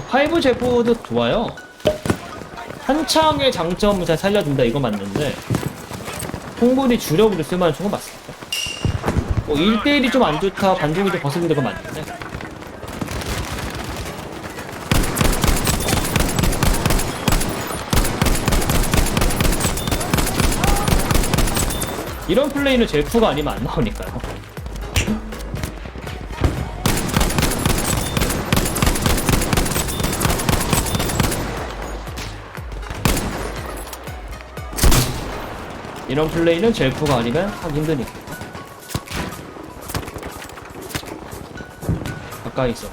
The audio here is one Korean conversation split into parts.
파이브 제프도 좋아요. 한창의 장점을 잘 살려준다 이거 맞는데 충분히 주력으로 쓸만한 총은 맞습니다. 뭐 1대1이 좀 안 좋다, 반동이 좀 거슬린 데가 맞는데 이런 플레이는 제프가 아니면 안 나오니까요. 이런 플레이는 젤프가 아니면 하기 힘드니까. 가까이 있어.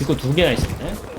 이거 두 개나 있었네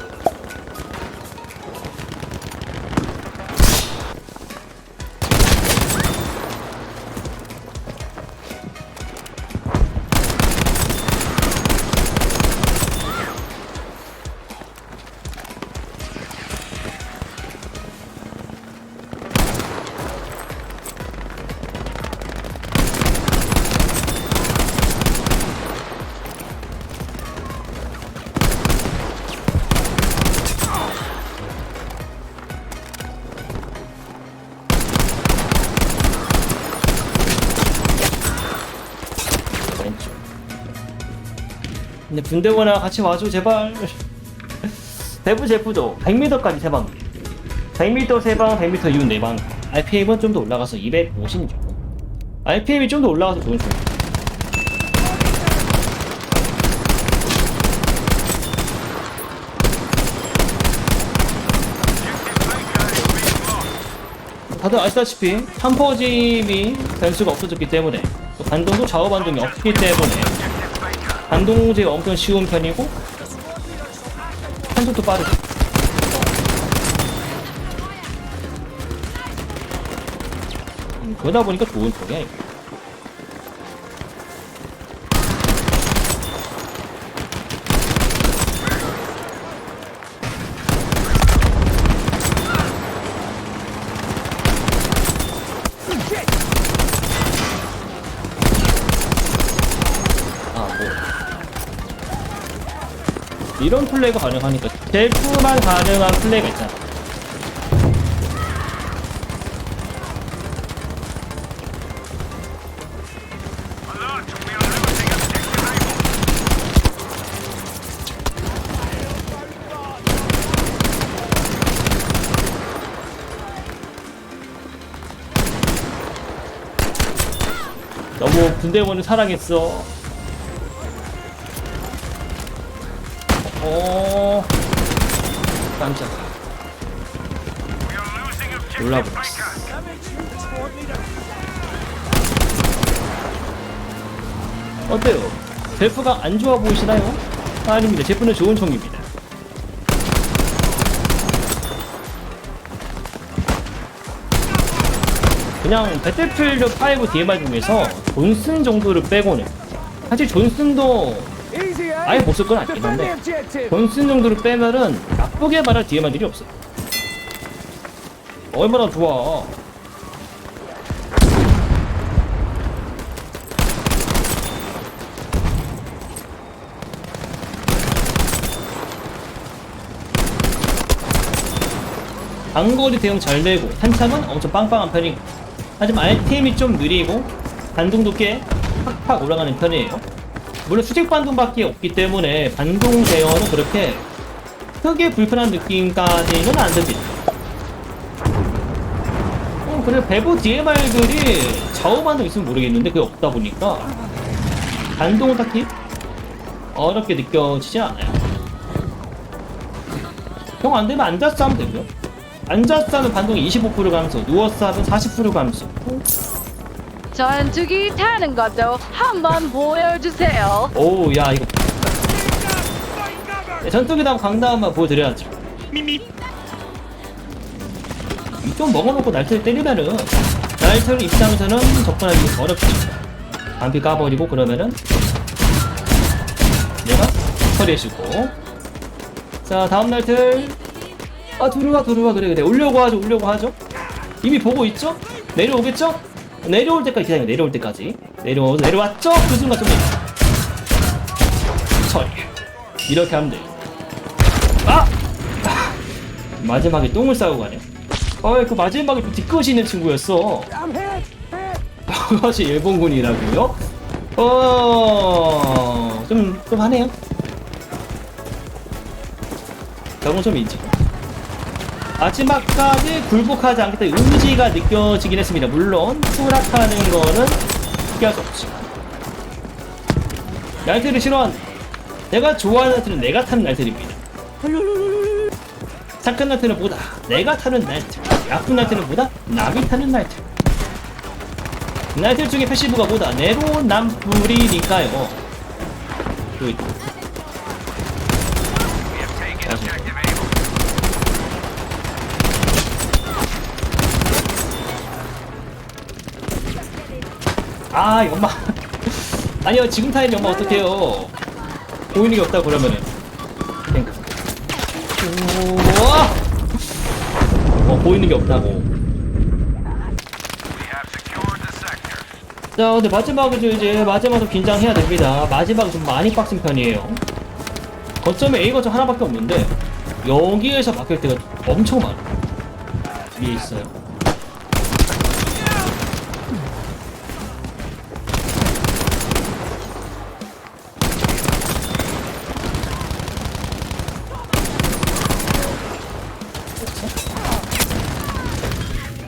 근데 분대원아 같이 와줘 제발. 대부 제프도 100m까지 세방. 100m 세방 100m 이후 4방. RPM은 좀 더 올라가서 250이죠. RPM이 좀 더 올라가서 좋은 중 다들 아시다시피 탐퍼짐이 변수가 없어졌기 때문에 또 반동도 좌우 반동이 없기 때문에 반동제가 엄청 쉬운 편이고 한속도 빠르고 음, 그러다 보니까 좋은 쪽이야 이거. 이런 플레이가 가능하니까 셀프만 가능한 플레이가 있잖아. 너무 군대원을 사랑했어. 어. 깜짝. 놀라버렸어. 어때요? 제프가 안 좋아 보이시나요? 아닙니다. 제프는 좋은 총입니다. 그냥 배틀필드 5 DMR 중에서 존슨 정도를 빼고는 사실 존슨도 아예 못 쓸 건 아니긴 한데 존슨 정도를 빼면은 나쁘게 말할 DMR들이 없어요. 얼마나 좋아. 장거리 대응 잘 되고 탄창은 엄청 빵빵한 편이고 하지만 RTM이 좀 느리고 반동도 꽤 팍팍 올라가는 편이에요 물론 수직 반동밖에 없기 때문에 반동 제어는 그렇게 크게 불편한 느낌까지는 안 듭니다. 어, 그래 배부 DMR들이 좌우 반동 있으면 모르겠는데 그게 없다 보니까 반동은 딱히 어렵게 느껴지지 않아요. 형 안 되면 앉아서 하면 되고요. 앉아서 하면 반동이 25% 감소, 누워서 하면 40% 감소. 전투기 타는 것도 한번 보여주세요. 오, 야, 이거. 네, 전투기 다음 강다 한번 보여드려야죠. 좀 먹어놓고 날태를 때리면은, 날태를 입장에서는 접근하기 어렵습니다. 반피 까버리고 그러면은, 얘가 처리해주고. 자, 다음 날틀. 아, 들어와, 들어와. 그래, 그래. 오려고 하죠, 오려고 하죠. 이미 보고 있죠? 내려오겠죠? 내려올 때까지 기다려, 내려올 때까지. 내려오, 내려왔죠? 그 순간 좀 처리. 이렇게 하면 돼. 아! 마지막에 똥을 싸고 가네. 어이, 그 마지막에 좀 뒤끝이 있는 친구였어. 그것이 일본군이라고요? 어, 좀, 좀 하네요. 경험 좀 있지. 마지막까지 굴복하지 않겠다 의지가 느껴지긴 했습니다. 물론 추락하는 거는 피할 수 없지. 날트를 싫어한 내가 좋아하는 날트는 내가 타는 날트입니다. 착한 날트는 보다 내가 타는 날트, 나쁜 날트는 보다 남이 타는 날트. 날트 중에 패시브가 보다 내로남불이니까요. 또 있다. 아 연마. 아니요 지금 타임 연마 어떡해요? 보이는 게 없다 그러면은. 탱크 우와! 어 보이는 게 없다고. 자 근데 마지막은 이제. 마지막도 긴장해야 됩니다. 마지막은 좀 많이 빡센 편이에요. 거점에 A 거점 하나밖에 없는데 여기에서 막힐 때가 엄청 많아 위에 있어요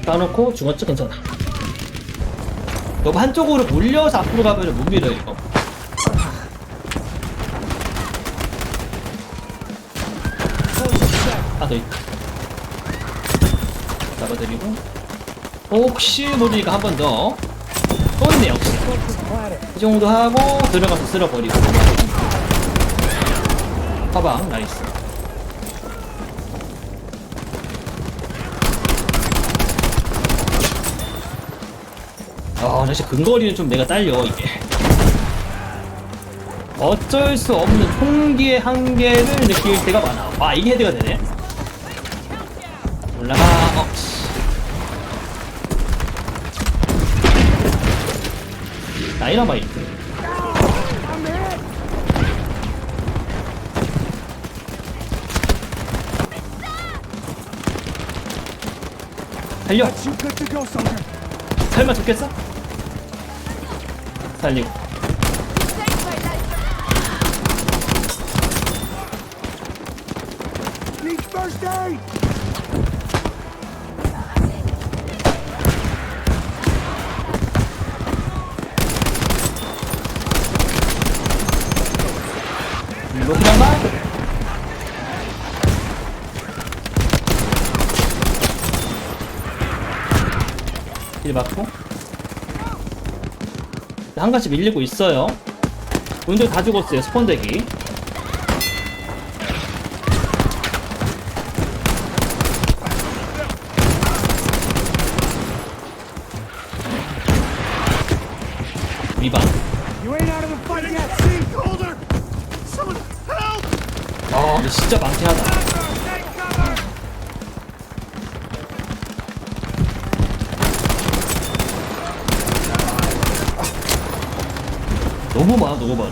까놓고 중어쪽 괜찮아. 너무 한쪽으로 몰려서 앞으로 가면 못 밀어요 이거. 하나 더 있다. 잡아드리고 혹시 모르니까 한 번 더. 또 있네 역시. 이 정도 하고 들어가서 쓸어버리고. 화방 나이스. 아, 사실 근거리는 좀 내가 딸려, 이게. 어쩔 수 없는 총기의 한계를 느낄 때가 많아. 아, 이게 헤드가 되네. 올라가, 어, 씨. 다이너마이트. 달려! Go, soldier. 설마 죽겠어? 살리고 Need first aid. 로그랑만 일 맞고 한 가지 밀리고 있어요 분들 다 죽었어요 Colder. Someone help! 아 진짜 많긴 하다 너무 많아 너무 많아.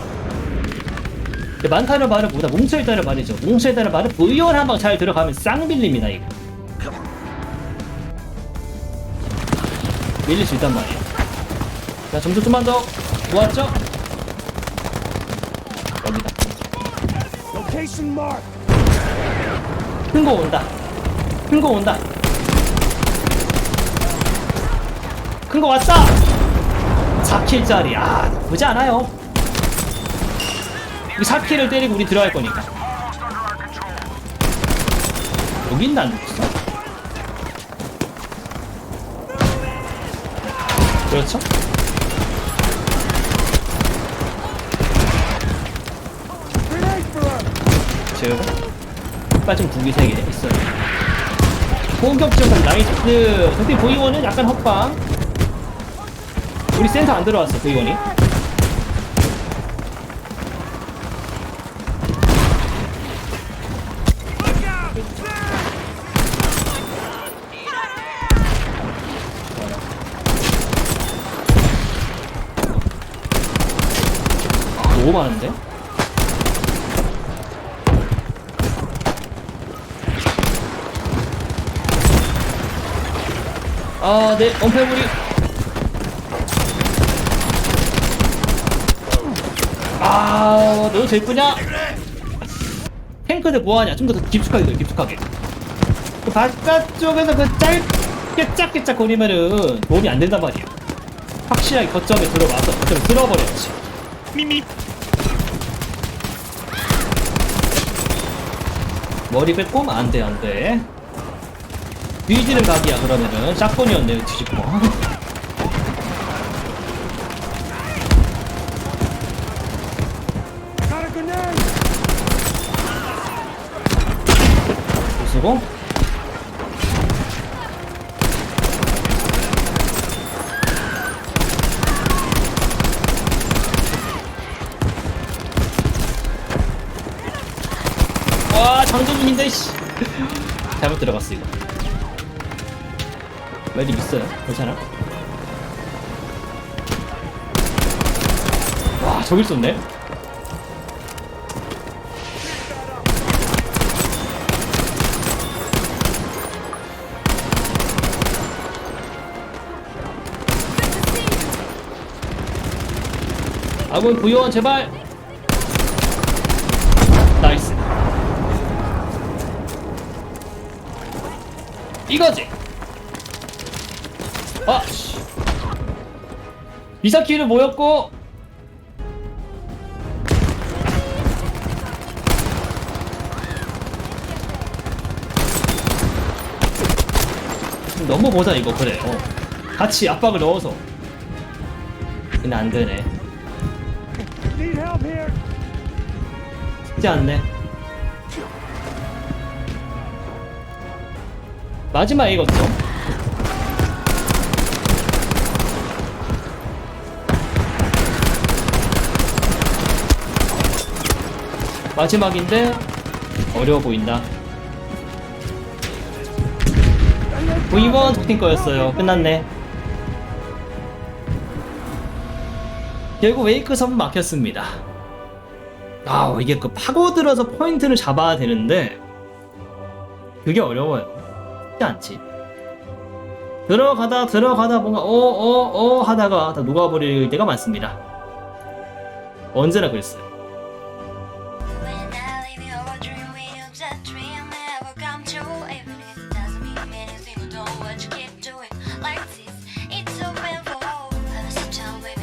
근데 많다는 말은 뭐다 뭉쳐있다는 말이죠. 뭉쳐있다는 말은 의연 한방 잘 들어가면 쌍밀립니다 이거. 밀릴 수 있단 말이야 자 점수 좀만 더 모았죠? 여기다. 큰 거 온다. 큰 거 온다. 큰 거 왔다 4킬짜리 아 나쁘지 않아요 이 4킬을 때리고 우리 들어갈 거니까 여긴 난 죽었어 그렇죠? Grenade for her. 제어가 빠진 두개 세개 있어요. 공격 지역은 나이스. 근데 보이원은 약간 헛방. 우리 센터 안 들어왔어 그이원이 너무 많은데? 아, 네, 엄폐물이 아, 너도 제쁘냐? 탱크들 뭐하냐? 좀 더 깊숙하게 더 깊숙하게. 그 바깥쪽에서 그 짧게 작게 짝 거리면은 도움이 안 된단 말이야. 확실하게 거점에 들어와서 거점에 쓸어버렸지. 미미. 머리 뺏고 안 돼, 안 돼. 뒤지는 각이야, 그러면은. 짝꿍이었네, 뒤집고. 쓰고. 와, 장전 중인데, 씨. 잘못 들어갔어, 이거. 멜리 있어요. 괜찮아? 와, 저길 쏜네? 아군 부요원 제발. 나이스. 이거지. 아씨. 미사키를 모였고. 너무 보자 이거. 그래. 어. 같이 압박을 넣어서. 근데 안 되네 쉽지 않네. 마지막 이거죠. 마지막인데 어려워 보인다. 9번 적팀 거였어요. 끝났네. 결국 웨이크 섬 막혔습니다. 아 이게 그 파고들어서 포인트를 잡아야 되는데 그게 어려워요. 쉽지 않지. 들어가다 들어가다 뭔가 어어어 하다가 다 녹아버릴 때가 많습니다. 언제나 그랬어요